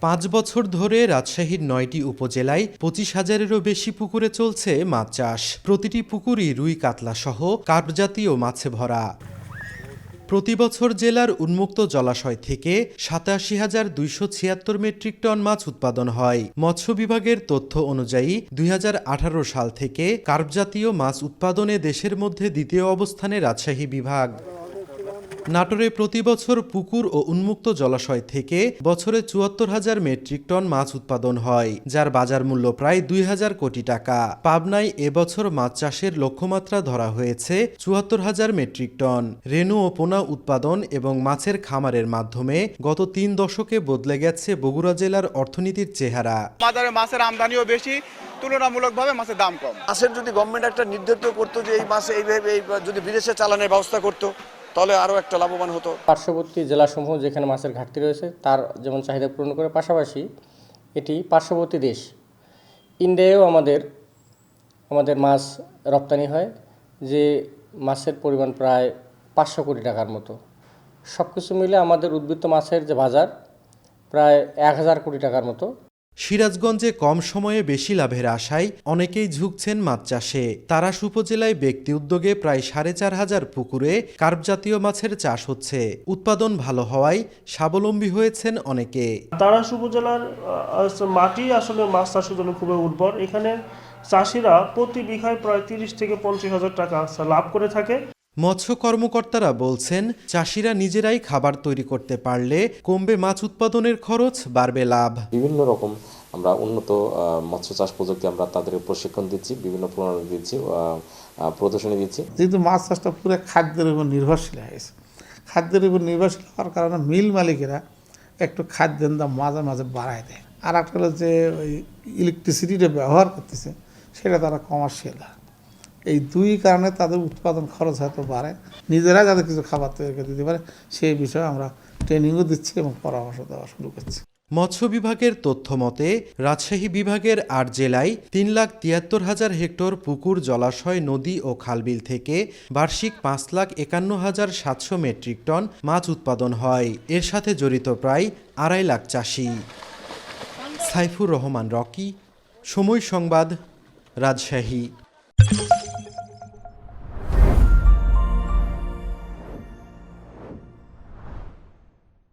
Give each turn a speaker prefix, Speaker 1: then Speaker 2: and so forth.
Speaker 1: পাঁচ বছর ধরে রাজশাহীর নয়টি উপজেলায় পঁচিশ হাজারেরও বেশি পুকুরে চলছে মাছ চাষ। প্রতিটি পুকুরই রুই, কাতলা সহ কার্প জাতীয় মাছে ভরা। প্রতি বছর জেলার উন্মুক্ত জলাশয় থেকে সাতাশি হাজার দুইশো ছিয়াত্তর মেট্রিক টন মাছ উৎপাদন হয়। মৎস্য বিভাগের তথ্য অনুযায়ী, দুই হাজার আঠারো সাল থেকে কার্প জাতীয় মাছ উৎপাদনে দেশের মধ্যে দ্বিতীয় অবস্থানে রাজশাহী বিভাগ। নাটোরে প্রতি বছর পুকুর ও উন্মুক্ত জলাশয় থেকে বছরে চুয়াত্তর হাজার মেট্রিক টন মাছ উৎপাদন হয় যার বাজার মূল্য প্রায় দুই হাজার কোটি টাকা। পাবনায় এবছর মাছ চাষের লক্ষ্যমাত্রা ধরা হয়েছে চুয়াত্তর হাজার মেট্রিক টন। রেণু ও পোনা উৎপাদন এবং মাছের খামারের মাধ্যমে গত তিন দশকে বদলে গেছে বগুড়া জেলার অর্থনীতির চেহারা।
Speaker 2: বাজারে মাছের আমদানিও বেশি তুলনামূলকভাবে মাছের দাম কম।
Speaker 3: মাছের যদি গভর্নমেন্ট একটা নির্ধারিত করতো যে এই মাছ এইভাবে এই যদি বিদেশে চালানোর ব্যবস্থা করতো তাহলে আরও একটা লাভবান হতো।
Speaker 4: পার্শ্ববর্তী জেলাসমূহ যেখানে মাছের ঘাটতি রয়েছে, তার যেমন চাহিদা পূরণ করে পাশাপাশি এটি পার্শ্ববর্তী দেশ। ইন্ডিয়ায়ও আমাদের আমাদের মাছ রপ্তানি হয়, যে মাছের পরিমাণ প্রায় পাঁচশো কোটি টাকার মতো। সব কিছু মিলে আমাদের উদ্বৃত্ত মাছের যে বাজার, প্রায় এক হাজার কোটি টাকার মতো।
Speaker 1: সিরাজগঞ্জে কম সময়ে বেশি লাভের আশায় অনেকেই ঝুঁকছেন মাছ চাষে। তারাস উপজেলায় ব্যক্তি উদ্যোগে প্রায় সাড়ে চার হাজার পুকুরে কার্প জাতীয় মাছের চাষ হচ্ছে। উৎপাদন ভালো হওয়ায় স্বাবলম্বী হয়েছেন অনেকে।
Speaker 5: তারাস উপজেলার মাটি আসলে মাছ চাষের জন্য খুবই উর্বর। এখানে চাষিরা প্রতি বিঘায় প্রায় তিরিশ থেকে পঞ্চাশ হাজার টাকা লাভ করে থাকে।
Speaker 1: মৎস্য কর্মকর্তারা বলছেন চাষিরা নিজেরাই খাবার তৈরি করতে পারলে কমবে মাছ উৎপাদনের খরচ বাড়বে লাভ।
Speaker 6: বিভিন্ন রকম আমরা উন্নত মৎস্য চাষ প্রযুক্তি আমরা তাদের প্রশিক্ষণ দিচ্ছি বিভিন্ন প্রণালী দিচ্ছি প্রদর্শনী দিচ্ছি।
Speaker 7: যেহেতু মাছ চাষটা পুরো খাদ্যের উপর নির্ভরশীল হয়ে গেছে। খাদ্যের উপর নির্ভরশীল হওয়ার কারণে মিল মালিকেরা একটু খাদ্যের দাম মাঝে মাঝে বাড়ায় দেয়। আর একটা হলো যে ওই ইলেকট্রিসিটিটা ব্যবহার করতেছে সেটা তারা কমার্শিয়াল এই দুই কারণে তাদের উৎপাদন খরচ হয়তো বাড়ে। নিজেরা যাতে কিছু খাবার তৈরি করে দিতে পারে, সেই বিষয়ে আমরা ট্রেনিংও দিচ্ছি এবং পরামর্শ দেওয়া শুরু করছি।
Speaker 1: মৎস্য বিভাগের তথ্য মতে, রাজশাহী বিভাগের আট জেলায় তিন লাখ তিয়াত্তর হাজার হেক্টর পুকুর, জলাশয়, নদী ও খালবিল থেকে বার্ষিক পাঁচ লাখ একান্ন হাজার সাতশো মেট্রিক টন মাছ উৎপাদন হয়। এর সাথে জড়িত প্রায় আড়াই লাখ চাষি। সাইফুর রহমান, রকি। সময় সংবাদ, রাজশাহী।